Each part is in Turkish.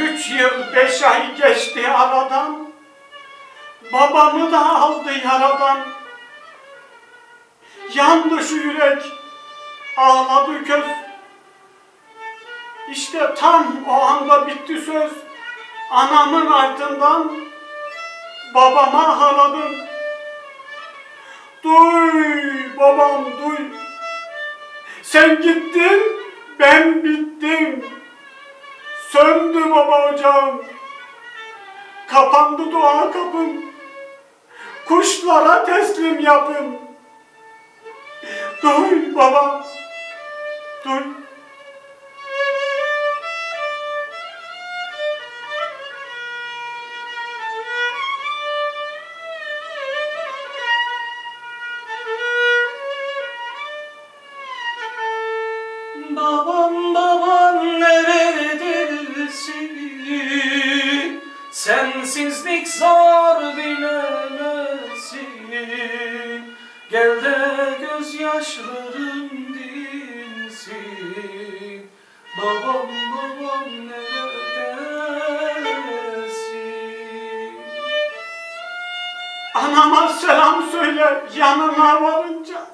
Üç yıl beş ay geçti aradan. Babamı da aldı yaradan. Yandı şu yürek, ağladı göz. İşte tam o anda bitti söz. Anamın ardından babama ağladım. Duy babam duy. Sen gittin, ben bittim. Söndü baba ocağım. Kapandı dua kapım. Kuşlara teslim yapım. Duy baba. Duy. Babam babam neredesin? Sensizlik zor bilemezsin. Gel de gözyaşlarım dinsin. Babam babam neredesin? Anama selam söyle yanına varınca.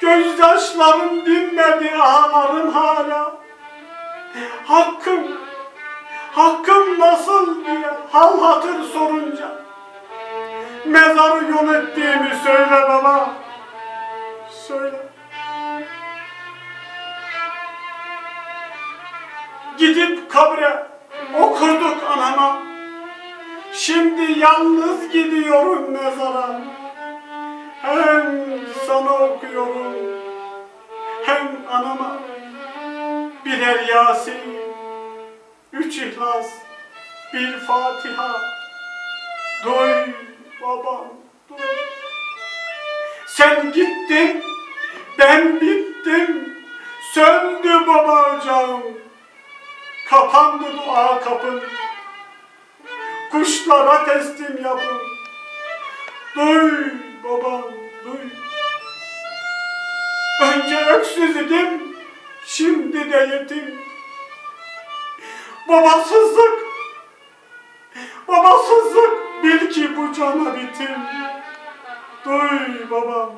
Gözyaşlarım dinmedi ağlarım hala. Hakkım, hakkım nasıl diye hal hatır sorunca. Mezarı yol ettiğimi söyle baba. Söyle. Gidip kabre okurduk anama. Şimdi yalnız gidiyorum mezara. Hem sana okuyorum, hem anama birer Yasin, üç İhlas, bir Fatiha. Duy babam, duy. Sen gittin, ben bittim, söndü baba ocağım. Kapandı dua kapım, kuşlara teslim yapın. Duy babam duy. Önce öksüz idim, şimdi de yetim. Babasızlık, babasızlık bil ki bu cana bitim. Duy babam.